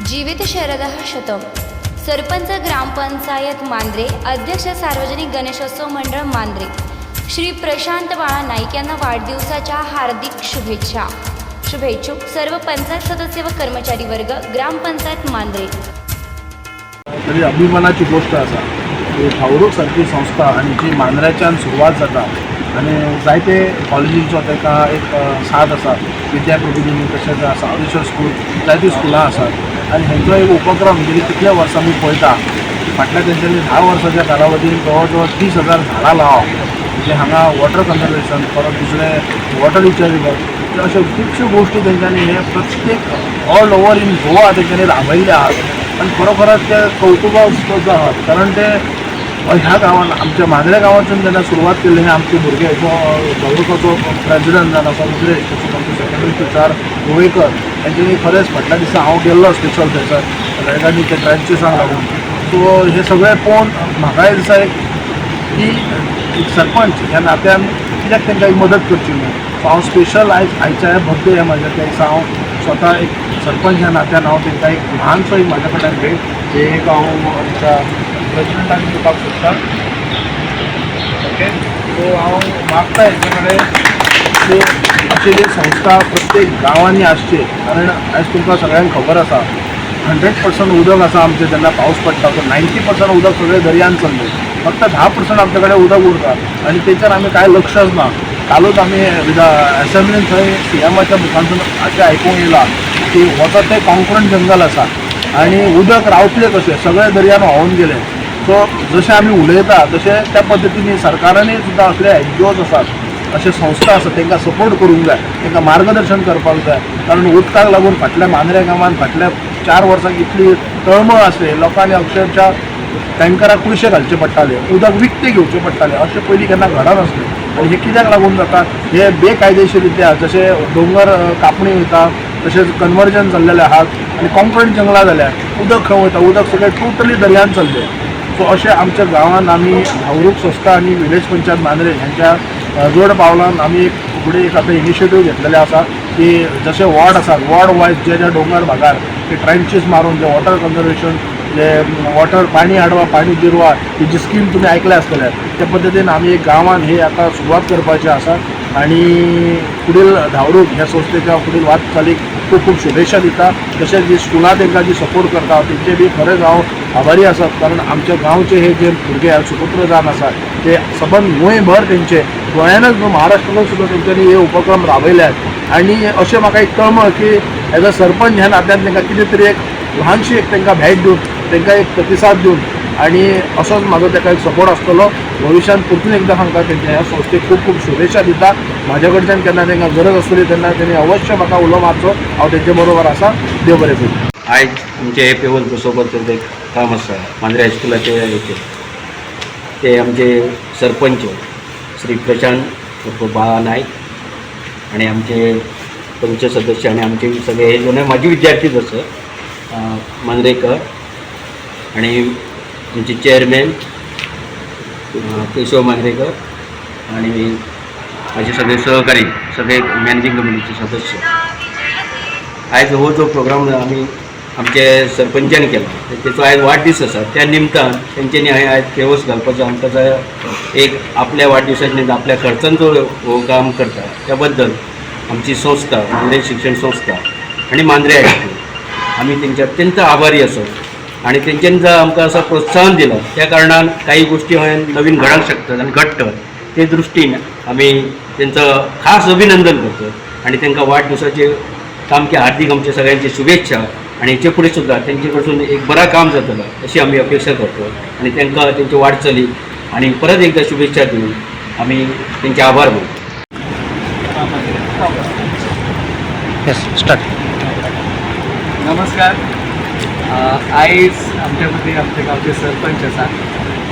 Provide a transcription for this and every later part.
जीवित शरदः शतम। सरपंच ग्रामपंचायत मांद्रे अध्यक्ष सार्वजनिक गणेशोत्सव मंडळ मांद्रे। श्री प्रशांत बाळा नाईक यांना वाढदिवसाच्या हार्दिक शुभेच्छा। शुभेच्छुक सर्व पंचायत सदस्य व कर्मचारी वर्ग ग्रामपंचायत मांद्रे। तरी अभिमानाची गोष्ट आसा की फावरूक सारखी संस्था आनी जी मांद्र्याच्यान सुरवात जाता आनी जायते कॉलेजींचो ताका एक साथ आसा विद्या प्रबोधिनी तशेंच सावरेश्वर स्कूल जायतीं स्कुलां आसात आनी ह्यांचा एक उपक्रम म्हणजे गेली कितल्या वर्सां आमी पळयता फाटल्या तेंच्यांनी धा वर्साच्या कालावधीन जवळ जवळ तीस हजार झाडां लावप म्हणजे हांगा वॉटर कन्जर्वेशन परत दुसरें वॉटर रिचार्जेबल अश्यो खुबश्यो गोश्टी तेंच्यांनी हे प्रत्येक ऑल ओवर इन गोवा तेंच्यांनी राबयल्ले आहात आणि खरोखरच ते कौतुकास्पद आहात. कारण ते ह्या गावांना आमच्या मांद्रे गावातून त्यांना सुरवात केली हे आमचे भुरगे जो गौरवचो प्रेजिडंट जावन आसा रुद्रेश तसोच आमचे सेक्रेटरी तुषार गोवेकर यांच्यानी खरेंच फाटल्या दिसा हांव गेल्लो स्पेशल थंयसर रेगांनी ते ट्रॅन्चिसांक लागून. सो हे सगळें पळोवन म्हाकाय दिसा एक की एक सरपंच ह्या नात्यान कित्याक तांकां एक मदत करची न्हू? सो हांव स्पेशल आयज आयच्या बर्थडे ह्या म्हाज्या त्या दिसा हांव स्वता एक सरपंच ह्या नात्यान हांव तांकां एक ल्हानसो एक म्हाज्या कडल्यान भेट हे एक हांव आमच्या प्रेसिडेंटाक दिवपाक सोदता ओके? सो हांव मागता हेचे कडेन अशी जी संस्था प्रत्येक गांवांनी आसची कारण आयज तुमकां सगळ्यांक खबर आसा हंड्रेड पर्संट उदक आसा आमचें जेन्ना पावस पडटा सो नायन्टी पर्संट उदक सगळें दर्यान चल्लें. फक्त धा पर्संट आमचे कडेन उदक उरता आनी तेचेर आमी कांय लक्षच ना कालूच आमी एसेंब्लीन थंय सी एमाच्या मुखांतून अशें आयकूंक येयलां की वता तें कॉन्क्रंट जंगल आसा आनी उदक रावतलें कशें सगळें दर्यान व्हांवून गेलें. सो जशें आमी उलयता तशें त्या पद्दतीन सरकारानूय सुद्दां असले एन जी ओज आसात अशे संस्था आसा तांकां सपोर्ट करूंक जाय तांकां मार्गदर्शन करपाक जाय. कारण उदकाक लागून फाटल्या मांद्रे गांवांत फाटल्या चार वर्सांक इतली तळमळ आसली लोकांनी अक्षरशः टँकराक पयशे घालचे पडटाले उदक विकते घेवचे पडटाले अशें पयलीं केन्ना घडनासलें आनी हें कित्याक लागून जाता हे बेकायदेशीर रित्या जशे दोंगर कापणी वयता तशेंच कन्वर्जन जाल्लेले आहात आनी कॉन्क्रीट जंगलां जाल्यार उदक खंय वयता उदक सगळें टोटली दर्यान चल्लें. सो अशें आमच्या गांवांत आमी भावरूक संस्था आनी विलेज पंचायत मांद्रे यांच्या जोड पावलान आमी एक फुडें एक आतां इनिशिएटीव घेतलेले आसा की जशे वॉर्ड आसात वॉर्ड वायज जे ज्या डोंगर भागार ते ट्रँचीस मारून जे वॉटर कन्जर्वेशन जे वॉटर पाणी अडवा पाणी जिरवा ही जी स्कीम तुमी ऐकल्या असलेल्या त्या पद्दतीन आमी एक गांवांत हे आतां सुरवात करपाची आसा आनी फुडील धांवरूक ह्या संस्थेच्या फुडील वाटचालीक खूप खूब शुभेच्छा दिता. तशेंच जी स्कुलां तांकां जी सपोर्ट करता तेंचे बी खरेंच हांव आभारी आसात कारण आमच्या गांवचे हे जे भुरगे सुपुत्र जाण आसात ते सबंद गोंयभर तेंचे गोंयानच न्हू महाराष्ट्रानूच सुद्दां तेंच्यांनी हे उपक्रम राबयल्यात आनी अशें म्हाका एक कळमळ की एज अ सरपंच ह्या नात्यान तांकां कितें तरी एक ल्हानशी एक तांकां भेट दिवन तांकां एक प्रतिसाद दिवन आनी असोच म्हाजो ताका एक सपोर्ट आसतलो भविश्यान परतून एकदां सांगता त्यांच्या ह्या संस्थेक खूब खूब शुभेच्छा दिता म्हाज्या कडच्यान केन्ना तांकां गरज आसतली तेन्ना तेणी अवश्य म्हाका उलो मारचो हांव तेंचे बरोबर आसा देव बरें करूं आयज आमचे हे पेवल बसोवपाचें एक काम आसा मांद्रे हायस्कुलाचे हेचे ते आमचे सरपंच श्री प्रशांत उर्फ बाळा नायक आणि आमचे पंच सदस्य आणि आमचे सगळे हे जण माझे विद्यार्थीच असं मांद्रेकर आणि आमचे चेअरमॅन केशव मांद्रेकर आणि माझे सगळे सहकारी सगळे मॅनेजिंग कमिटीचे सदस्य. आयज हो जो प्रोग्राम आमी आमचे सरपंचान केला. तेचो आयज वाडदीस आसा त्या निमतान तेंच्यांनी हांवें आयज फेवस घालपाचो आमकां जाय एक आपल्या वाडदिवसाच्या निमतान आपल्या खर्चान जो हो काम करता त्या बद्दल आमची संस्था मांद्रे शिक्षण संस्था आणि मांद्रे हायस्कूल आमी तेंचे अत्यंत आभारी आसा आणि तेंच्यानी जर आमकां असं प्रोत्साहन दिलं. त्या कारणान काही गोष्टी हांवें नवीन घडोंक शकतात आणि घडटात ते दृश्टीन आमी तेंचो खास अभिनंदन करतो. आणि तांकां वाडदिवसाचे सामके हार्दिक आमचे सगळ्यांची शुभेच्छा आणि हेचे फुडें सुद्दां तेंचे कडसून एक बरा काम जातलो अशी आमी अपेक्षा करतो. आणि तांकां तेंचे वाटचाली आणि परत एकदा शुभेच्छा दिवन आमी तेंचे आभार मानतो. येस स्टार्ट नमस्कार. आयज आमच्या मदीं आमचे गांवचे सरपंच आसा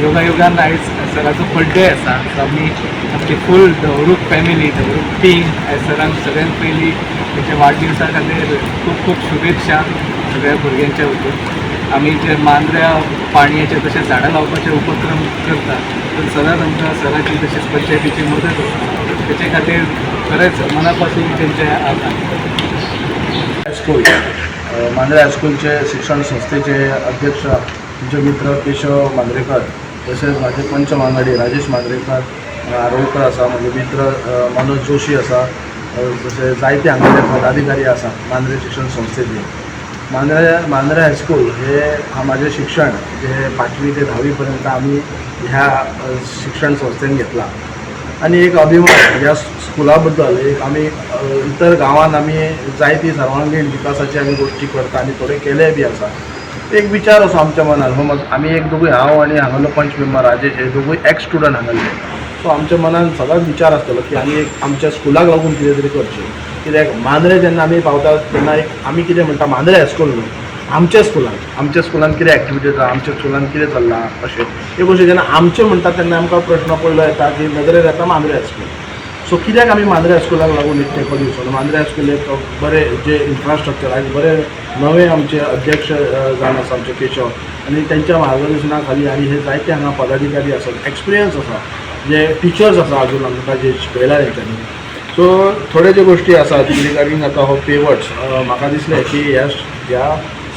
योगायोगान आयज सराचो बड्डे आसा सो आमी आमची फूल धवरूक फॅमिली धवरूक टीम आयज सरांक सगळ्यांत पयलीं तेच्या वाडदिवसा खातीर खूब खूब शुभेच्छा. सगळ्या भुरग्यांच्या वतीन आमी जे मांद्र्या पाणयेचे तशें झाडां लावपाचे उपक्रम करता तर सदांच आमकां सराची तशेंच पंचायतीची मदत आसा तेचे खातीर खरेंच मना पासून तेंचे आभार हायस्कूल मांद्रे हायस्कूलचे शिक्षण संस्थेचे अध्यक्ष तुमचे मित्र केशव मांद्रेकर तसेच माझे पंच वांगडी राजेश मांद्रेकर आरोळकर आसा म्हजे मित्र मनोज जोशी आसा तसे जायते हांगेले पदाधिकारी आसा मांद्रे शिक्षण संस्थेचे. मांद्रे मांद्रे हायस्कूल हे हा माझे शिक्षण जे पाचवी ते दहावीपर्यंत आम्ही ह्या शिक्षण संस्थेन घेतला. आणि एक अभिमान ह्या स्कुला एक आम्ही इतर गांवांत आमी जायती सर्वांगीण विकासाची आमी गोष्टी करता आनी थोडे केले बी आसा एक विचार असो आमच्या मनात हो मग आमी एक दोगूय हांव आनी हांगालो पंच मेंबर राजेश हे दोगूय एक्स स्टुडंट हांगले सो आमच्या मनात सदांच विचार आसतलो की आमी एक आमच्या स्कुलाक लागून कितें तरी करचें कित्याक मांद्रे जेन्ना आमी पावतात तेन्ना एक आमी कितें म्हणटा मांद्रे हायस्कूल म्हणून. आमच्या स्कुलान आमच्या स्कुलान कितें एक्टिविटी जाता आमच्या स्कुलान कितें चल्लां अशें हे गोश्टी जेन्ना आमचें म्हणटा तेन्ना आमकां प्रश्न पडलो येता की नदरेर येता मांद्रे हायस्कूल सो कित्याक आमी मांद्रे हायस्कुलाक लागून एक तेंको दिवचो मांद्रे हायस्कूल एक बरें जे इन्फ्रास्ट्रक्चर आयज बरें नवे आमचे अध्यक्ष जावन आसा आमचे केशव. आनी तेंच्या मार्गदर्शना खाली आनी हे जायते हांगा पदाधिकारी आसात एक्सपिरियन्स आसा जे टिचर्स आसा अजून आमकां जे शिकयला तेंच्यांनी सो थोड्यो ज्यो गोश्टी आसात रिगार्डींग आतां हो पेवट्स म्हाका दिसलें की ह्या ह्या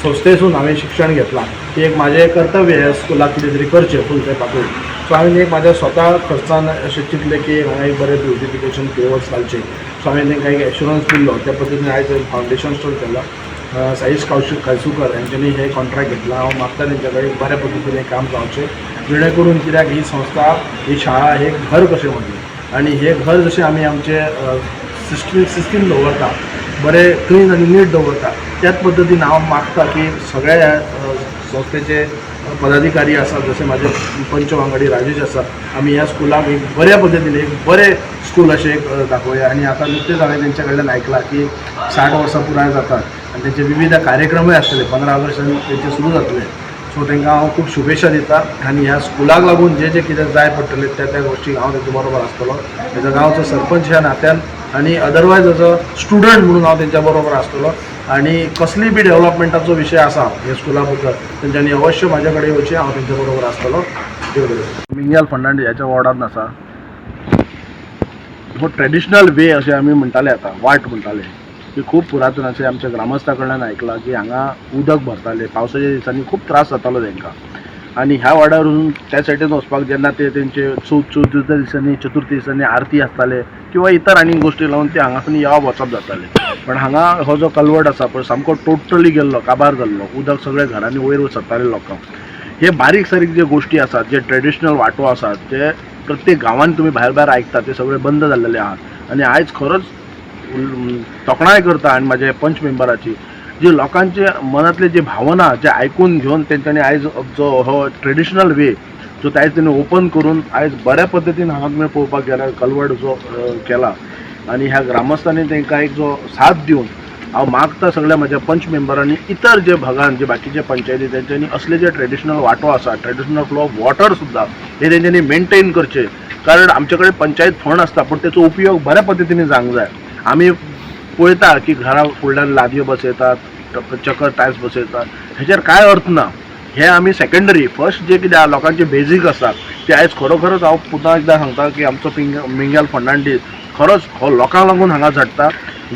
संस्थेसून हांवें शिक्षण घेतलां. की एक म्हाजें कर्तव्य ह्या स्कुलाक कितें तरी करचें फूल तेपाकूय सो हांवें एक म्हाज्या स्वता खर्चान अशें चिंतलें की हांगा एक बरें ब्युटिफिकेशन पेवर्स घालचें सो हांवें तांकां एक एश्युरन्स दिल्लो त्या पद्दतीन आयज फावंडेशन स्टोर केला. साईश कावशू कायसुकर यांच्यानी हे कॉन्ट्रॅक्ट घेतला. हांव मागता तेंच्या कडेन बऱ्या पद्दतीन हें काम जावचें जेणे करून कित्याक ही संस्था ही शाळा हे घर कशें म्हणलें आनी हे घर जशें आमी आमचे सिस्टीम सिस्टीम दवरता बरें क्लीन आनी नीट दवरता त्याच पद्दतीन हांव मागता की सगळ्या ह्या संस्थेचे पदाधिकारी आसात जसे माझे पंच वांगडी राजेश आसा आमी ह्या स्कुलाक एक बऱ्या पद्दतीन एक बरें स्कूल अशें एक दाखोवया. आनी आतां नुकतेंच हांवें तेंच्या कडल्यान आयकलां की साठ वर्सां पुराय जातात. आनी तेंचे विविध कार्यक्रमूय आसतले पंदरा ऑगस्टान तेंचे सुरू जातले सो तांकां हांव खूब शुभेच्छा दिता आनी ह्या स्कुलाक लागून जे जे कितें जाय पडटले त्या त्या गोश्टीक हांव तेंचे बरोबर आसतलो म्हज्या गांवचो सरपंच ह्या नात्यान आनी अदरवायज एज अ स्टुडंट म्हणून हांव तेंच्या बरोबर आसतलो आनी कसलीय बी डेव्हलपमेंटाचो विशय आसा हे स्कुला बद्दल तेंच्यांनी अवश्य म्हाजे कडेन येवचें हांव तेंच्या बरोबर आसतलो देव बरें. मिंगल फर्नांडीस ह्याच्या वॉर्डान आसा हो ट्रेडिशनल वे अशें आमी म्हणटाले आतां वाट म्हणटाले की खूब पुरातन असे आमच्या ग्रामस्था कडल्यान आयकलां की हांगा उदक भरताले पावसाच्या दिसांनी खूब त्रास जातालो तांकां आनी ह्या वाड्यारून त्या सायडीन वचपाक जेन्ना ते तेंचे चौथ चवथीच्या दिसांनी चतुर्थी दिसांनी आरती आसताले किंवा इतर आनी गोश्टी लावन ते हांगासून येवप वचप जाताले. पण हांगा हो जो कलवट आसा पळय सामको टोटली गेल्लो काबार जाल्लो उदक सगळे घरांनी वयर सरताले लोकांक हे बारीक सारीक जे गोश्टी आसात जे ट्रेडिशनल वांटो आसात ते प्रत्येक गांवांत तुमी भायर भायर आयकता ते सगळे बंद जाल्लेले आहात. आनी आयज खरोच तोखणाय करता आनी म्हाजे पंच मेंबराची जे लोकांचे मनांतले जे भावना जे आयकून घेवन तेंच्यांनी आयज जो हो ट्रेडिशनल वे जो आयज तेणी ओपन करून आयज बऱ्या पद्दतीन हांगा तुमी पळोवपाक गेल्यार कलवड जो केला. आनी ह्या ग्रामस्थांनी तांकां एक जो साथ दिवन हांव मागता सगळ्या म्हज्या पंच मेंबरांनी इतर जे भागांत जे बाकीचे पंचायती तेंच्यांनी असले जे ट्रेडिशनल वांटो आसा ट्रेडिशनल फ्लो ऑफ वॉटर सुद्दां हे तेंच्यांनी मेंटेन करचे. कारण आमचे कडेन पंचायत फंड आसता पूण तेचो उपयोग बऱ्या पद्दतीने जावंक जाय आमी पळयता की घरा फुडल्यान लादयो बसयतात ट- चकर टायल्स बसयतात हेचेर कांय अर्थ ना? हे आमी सेकंडरी फर्स्ट जे कितें लोकांचे बेजीक आसा ते आयज खरोखरच हांव पुन्हा एकदां सांगता की आमचो पिंग मिंगल फर्नांडीस खरोच हो लोकांक लागून हांगा झडटा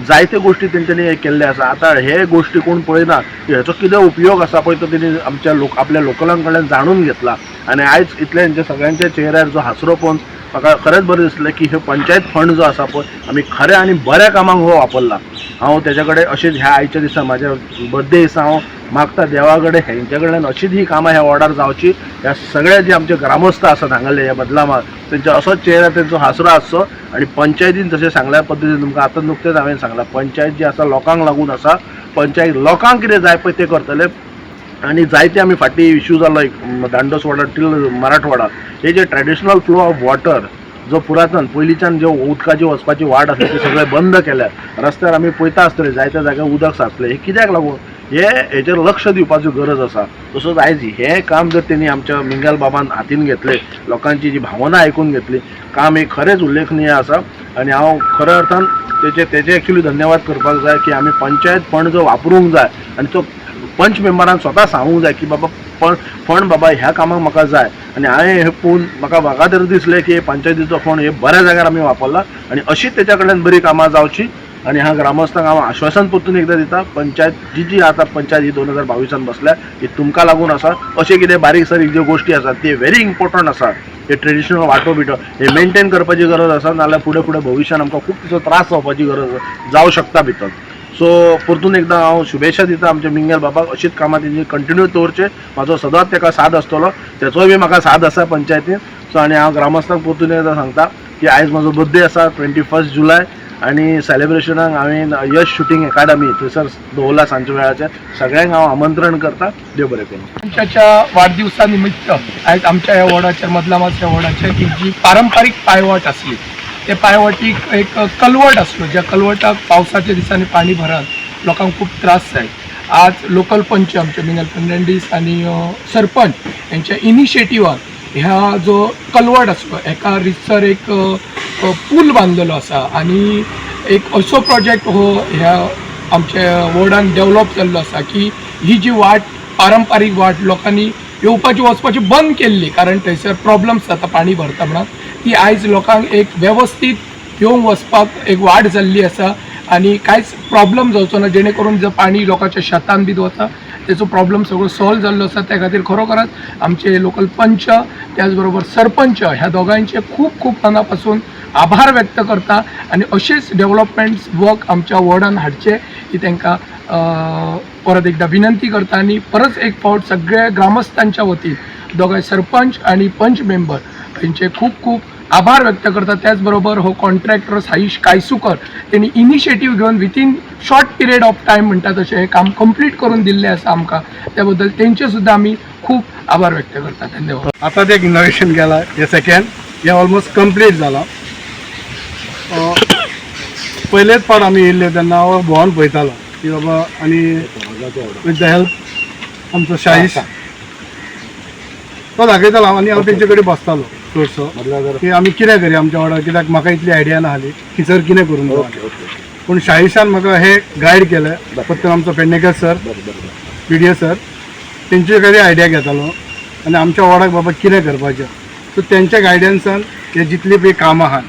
जायते गोश्टी तेंच्यांनी हे केल्ले आसा आतां हे गोश्टी कोण पळयना की हेचो कितें उपयोग आसा पळय तो तेणी आमच्या लोक आपल्या लोकलां कडल्यान जाणून घेतला. आनी आयज इतल्यांचे सगळ्यांच्या चेहऱ्यार जो हासरो पळोवन म्हाका खरेंच बरें दिसलें की हे पंचायत फंड जो आसा पळय आमी खऱ्या आनी बऱ्या कामांक हो वापरला. हांव तेज्या कडेन अशेंच ह्या आयच्या दिसा म्हाज्या बर्थडे दिसा हांव मागता देवा कडेन हेंच्या कडल्यान अशीच ही कामां ह्या वॉर्डार जावची. ह्या सगळे जे आमचे ग्रामस्थ आसात हांगले ह्या बदलामार तेंचो असोच चेहरा तेंचो हासरो आसचो आनी पंचायतीन जशें सांगल्या पद्दतीन तुमकां आतां नुकतेंच हांवें सांगलां पंचायत जी आसा लोकांक लागून आसा पंचायत लोकांक कितें जाय पळय तें करतले आनी जायते आमी फाटी इश्यू जालो एक दांडोस वाडा टील मराठवाडा. हे जे ट्रेडिशनल फ्लो ऑफ वॉटर जो पुरातन पयलींच्यान ज्यो उदकाची वचपाची वाट आसा ती सगळे बंद केल्यात. रस्त्यार आमी पळयता आसतले जायत्या जाग्यार उदक साचले हे कित्याक लागून हे हेचेर लक्ष दिवपाची गरज आसा तसोच आयज हे काम जर तेणी आमच्या मिंगल बाबान हातीन घेतले लोकांची जी भावना आयकून घेतली काम हे खरेंच उल्लेखनीय आसा आनी हांव खऱ्या अर्थान तेचे तेजे एक्चुली धन्यवाद करपाक जाय की आमी पंचायत फंड जो वापरूंक जाय आनी तो पंच मेंबरान स्वता सांगूंक जाय की बाबा पण फंड बाबा ह्या कामाक म्हाका जाय. आनी हांवें हे पळोवन म्हाका म्हाका तर दिसलें की पंचायतीचो फंड हे बऱ्या जाग्यार आमी वापरला. आनी अशीच तेच्या कडल्यान बरी कामां जावची. आणि ह्या ग्रामस्थांक हांव आश्वासन परतून एकदां दिता पंचायत जी जी आतां पंचायत ही दोन हजार बावीसान बसल्या ही तुमकां लागून आसा. अशें कितें बारीक सारीक ज्यो गोश्टी आसात ते व्हेरी इम्पॉर्टंट आसा. हे ट्रेडिशनल वांटो बिटो हे मेंटेन करपाची गरज आसा नाल्यार फुडें फुडें भविश्यान आमकां खूब तिचो त्रास जावपाची गरज जावं शकता भितर. सो परतून एकदां हांव शुभेच्छा दिता आमच्या मिंगल बाबाक अशीच कामां तेजी कंटिन्यू दवरचे म्हाजो सदांच ताका साथ आसतलो तेचोय बी म्हाका साथ आसा पंचायतीन सो आनी हांव ग्रामस्थांक परतून एकदां सांगता की आयज म्हजो बर्थडे आसा ट्वेंटी फर्स्ट जुलाय आनी सेलेब्रेशनाक हांवें यश शुटींग एकाडमी थंयसर दवरला सांजच्या वेळाचेर सगळ्यांक हांव आमंत्रण करता. देव बरें करूं. पंचाच्या वाढदिवसानिमित्त आयज आमच्या ह्या वॉर्डाचेर मदल्या माचऱ्या वॉर्डाचेर ही जी पारंपारीक पायवाट आसली ते पायवाटीक एक कलवट आसलो ज्या कलवटाक पावसाच्या दिसांनी पाणी भरान लोकांक खूप त्रास जाय आज लोकल पंच आमचे मिनल फर्नांडीस आणि सरपंच यांच्या इनिशिएटिव्हान ह्या जो कलवट आसलो एका रितसर एक पूल बांदलेलो आसा आणि एक असो प्रोजेक्ट हो ह्या आमच्या वॉर्डान डेव्हलप जाल्लो आसा की ही जी वाट पारंपारीक वाट लोकांनी येवपाची वचपाची बंद केल्ली कारण थंयसर प्रॉब्लम्स जाता पाणी भरता म्हणून ती आयज लोकांक एक वेवस्थीत येवंक वचपाक एक वाट जाल्ली आसा आनी कांयच प्रॉब्लम जावचो ना जेणे करून जर पाणी लोकांच्या शेतान बी वता तेचो प्रॉब्लम सगळो सॉल्व जाल्लो आसा. त्या खातीर खरोखरच आमचे लोकल पंच त्याचबरोबर सरपंच ह्या दोगांयचे खूप खूप मना पासून आभार व्यक्त करता आणि अशेच डेव्हलपमेंट्स वर्क आमच्या वॉर्डान हाडचे ही तांकां परत एकदा विनंती करता आणि परत एक फावट सगळ्या ग्रामस्थांच्या वतीन दोगांय सरपंच आणि पंच मेंबर यांचे खूप खूप आभार व्यक्त करता त्याचबरोबर हो कॉन्ट्रॅक्टर साईश कायसुकर त्यांनी इनिशिएटीव्ह घेऊन within short period of time म्हणटा तशें हे काम कंप्लीट करून दिल्लें आसा आमकां त्या बद्दल तेंचे सुद्दां आमी खूप आभार व्यक्त करता धन्यवाद. आतां ते इनोव्हेशन केला हे सेकंड हे ऑलमोस्ट कंप्लीट जाला पयलेच फावट आमी येयल्ले तेन्ना हांव भोंवन पळयतालो की बाबा आनी विथ द हेल्प आमचो शाहीश तो दाखयतालो आनी हांव तेंचे कडेन बसतालो. चडसो की आमी कितें करया आमच्या वाड्यार कित्याक म्हाका इतली आयडिया नाहली की सर कितें जाय पूण शाहिशान म्हाका हे गायड केलें फक्त आमचो Pednekar sir P D S sir तेंचे कडेन आयडिया घेतालो. आनी आमच्या वाड्याक बाबा कितें करपाचें. सो तेंच्या गायडन्सान हे जितली पळय कामां आहात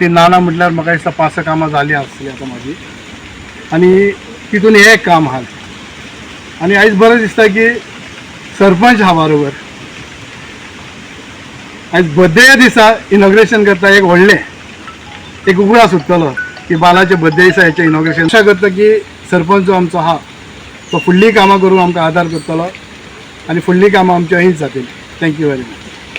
ती ना ना म्हटल्यार म्हाका दिसता पांच स कामां जालीं आसतलीं आतां म्हाजी आनी तितून हे एक काम आहात आनी आयज बरें दिसता की सरपंच आहा बरोबर. आयज बर्थडे दिसा इनॉग्रेशन करता एक व्हडलें एक उगडा सुटतलो की बालाचे बर्थडे दिसा हेचें इनॉग्रेशन अशें करता की सरपंच जो आमचो आहा तो फुडलीं कामां करूंक आमकां आदार करतलो आनी फुडलीं कामां आमच्या हीच जातली थँक्यू वेरी मच